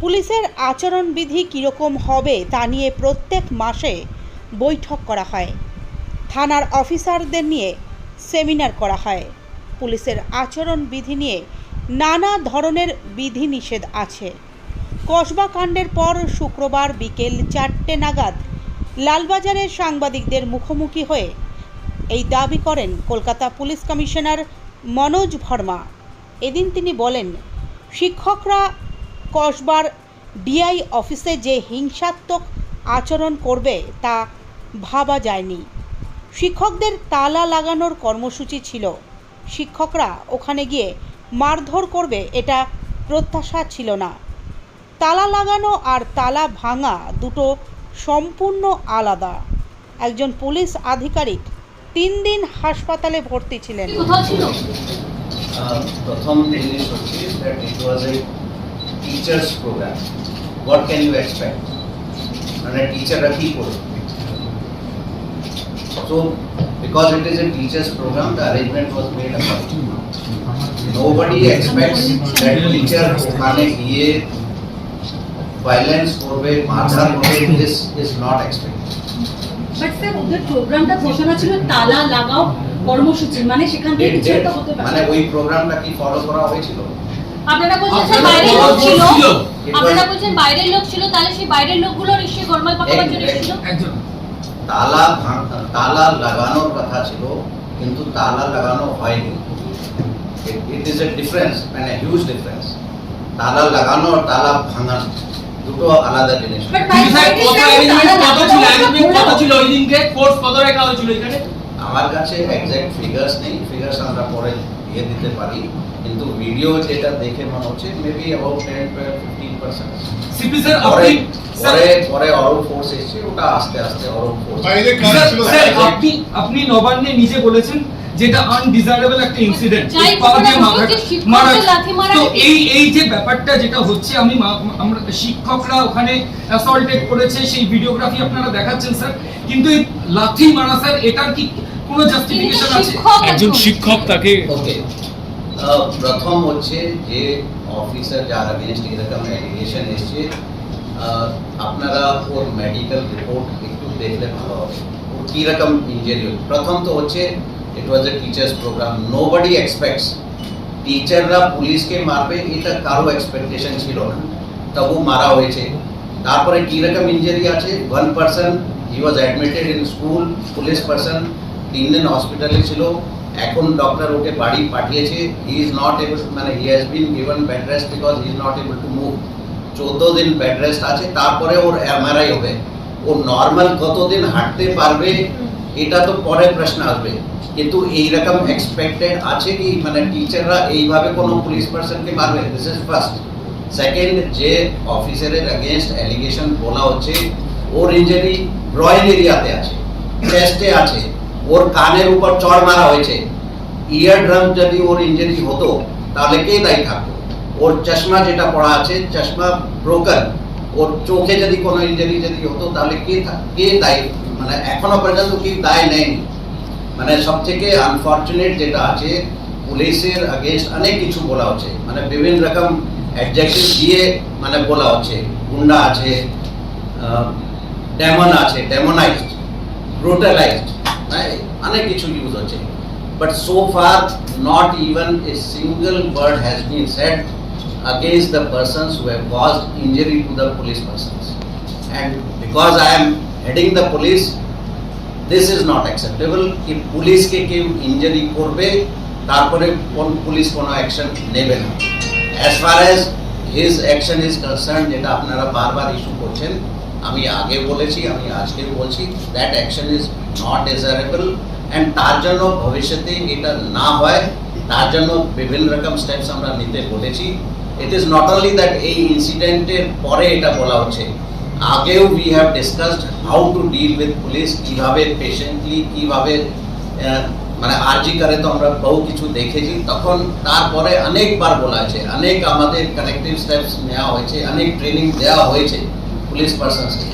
পুলিশের আচরণবিধি কীরকম হবে তা নিয়ে প্রত্যেক মাসে বৈঠক করা হয়। থানার অফিসারদের নিয়ে সেমিনার করা হয়। পুলিশের আচরণবিধি নিয়ে নানা ধরনের বিধিনিষেধ আছে। কসবা কাণ্ডের পর শুক্রবার বিকেল চারটে নাগাদ লালবাজারে সাংবাদিকদের মুখোমুখি হয়ে এই দাবি করেন কলকাতা পুলিশ কমিশনার মনোজ ভর্মা। এদিন তিনি বলেন, শিক্ষকরা কসবার ডিআই অফিসে যে হিংসাত্মক আচরণ করবে তা ভাবা যায়নি। শিক্ষকদের তালা লাগানোর কর্মসূচি ছিল। শিক্ষকরা ওখানে গিয়ে মারধর করবে এটা প্রত্যাশা ছিল না। তালা লাগানো আর তালা ভাঙা দুটো সম্পূর্ণ আলাদা। একজন পুলিশ আধিকারিক তিন দিন হাসপাতালে ভর্তি ছিলেন। প্রথম জিনিস হচ্ছে that it was a teachers program. What can you expect? মানে টিচাররা কি করবে So, because it is a teachers program, the arrangement was made accordingly. Nobody expects that teacher ওখানে গিয়ে violence করবে, মারধর করবে, this is not expected. But sir ওদের প্রোগ্রামটা ঘোষণা ছিল তালা লাগাও কর্মসূচি মানে সেখান থেকে Did- কিছু did- একটা হতে মানে পারে ওই প্রোগ্রামটা কি ফলো করা হয়েছিল আপনারা বলছেন বাইরের লোক ছিল। আপনারা বলছেন বাইরের লোক ছিল তাহলে সেই বাইরের লোকগুলো নিশ্চয়ই গরমাল পাকাবার জন্য এসেছিল তালা তালা লাগানোর কথা ছিল কিন্তু তালা লাগানো হয়নি। ইট ইজ এ ডিফারেন্স মানে হিউজ ডিফারেন্স তালা লাগানো আর তালা ভাঙানো দুটো আলাদা জিনিস। বাট কত arrangement কত ছিল arrangement কত বাইরে ছিল ওই দিনকে ফোর্স কত রাখা হয়েছিল এখানে। আমার কাছে এক্সাক্ট ফিগার্স নেই ফিগার্স আমরা পরে দিয়ে দিতে পারি। কিন্তু ভিডিও যেটা দেখে মনে হচ্ছে maybe about ten twelve fifteen percent CP sir আপনি স্যার পরে ফোর্স এসছে ওটা আস্তে আস্তে ফোর্স স্যার, ছিল স্যার আপনি আপনি নবান্নে নিজে বলেছেন যেটা আনডিজায়ারেবল একটা ইনসিডেন্ট তো এই এই যে ব্যাপারটা যেটা হচ্ছে আমি আমরা শিক্ষকরা ওখানে অ্যাসল্টেড করেছে সেই ভিডিওগ্রাফি আপনারা দেখাচ্ছেন স্যার। কিন্তু এই লাথি মারা স্যার এটার কি কোনো জাস্টিফিকেশন আছে? শিক্ষক একজন শিক্ষক তাকে ওকে প্রথম হচ্ছে যে অফিসার যার আগেনস্ট এরকম অ্যালিগেশন এসছে আহ, আপনারা ওর মেডিকেল রিপোর্ট একটু দেখলে ভালো হবে ওর কীরকম ইঞ্জুরি প্রথম তো হচ্ছে it was a teachers program nobody expects টিচাররা পুলিশকে মারবে এটা কারও এক্সপেকটেশন ছিল না তবু মারা হয়েছে তারপরে কীরকম ইঞ্জুরি আছে one person he was admitted in school police person তিন দিন হসপিটালে ছিল এখন ডক্টর ওকে বাড়ি পাঠিয়েছে হি ইজ নট এবল মানে he has been given bed rest because he is not able to move চোদ্দ দিন বেড রেস্ট আছে, তারপরে ওর এমআরআই হবে। ও নর্মাল কতদিন হাঁটতে পারবে, এটা তো পরে প্রশ্ন আসবে। কিন্তু এইরকম এক্সপেক্টেড আছে কি মানে টিচাররা এইভাবে কোনো পুলিশ পার্সনকে মারবে? দিস ইজ ফার্স্ট সেকেন্ড যে অফিসারের এগেনস্ট অ্যালিগেশন বলা হচ্ছে, ওর ইঞ্জুরি রয়্যাল এরিয়াতে আছে চেস্টে আছে। ওর কানের উপর চড় মারা হয়েছে। ইয়ার ড্রাম যদি ওর ইঞ্জুরি হতো, তাহলে কে দায়ী থাকতো? ওর চশমা যেটা পড়া আছে, চশমা ব্রোকার ওর চোখে যদি কোনো ইঞ্জুরি যদি হতো, তাহলে কে কে দায়ী মানে এখনও পর্যন্ত কি দায় নেয়নি। মানে সব থেকে আনফর্চুনেট যেটা আছে, পুলিশের আগেনস্ট অনেক কিছু বলা হচ্ছে। মানে বিভিন্ন রকম অ্যাডজেক্টিভ দিয়ে মানে বলা হচ্ছে। গুন্ডা আছে ডেমন আছে ডেমোনাইজড ব্রুটালাইজড অনেক কিছু ইউজ হচ্ছে but so far not even a single word has been said against the persons who have caused injury to the police persons. And because I am heading the police, this is not acceptable কি পুলিশকে কেউ injury করবে তারপরে কোন police কোনো action নেবে না as far as his action is concern যেটা আপনারা বারবার ইস্যু করছেন আমি আগে বলেছি আমি আজকেও বলছি that action is not desirable and তার জন্য ভবিষ্যতে এটা না হয়, তার জন্য বিভিন্ন রকম স্টেপস আমরা নিতে বলেছি। It is not only that এই ইনসিডেন্টের পরে এটা বলা হচ্ছে, আগেও we have discussed how to deal with police কীভাবে পেশেন্টলি কীভাবে মানে আরজি করে তো আমরা বহু কিছু দেখেছি, তখন তারপরে অনেকবার বলা হয়েছে, অনেক আমাদের কানেক্টিভ স্টেপস নেওয়া হয়েছে, অনেক ট্রেনিং দেওয়া হয়েছে পুলিশ পার্সনসকে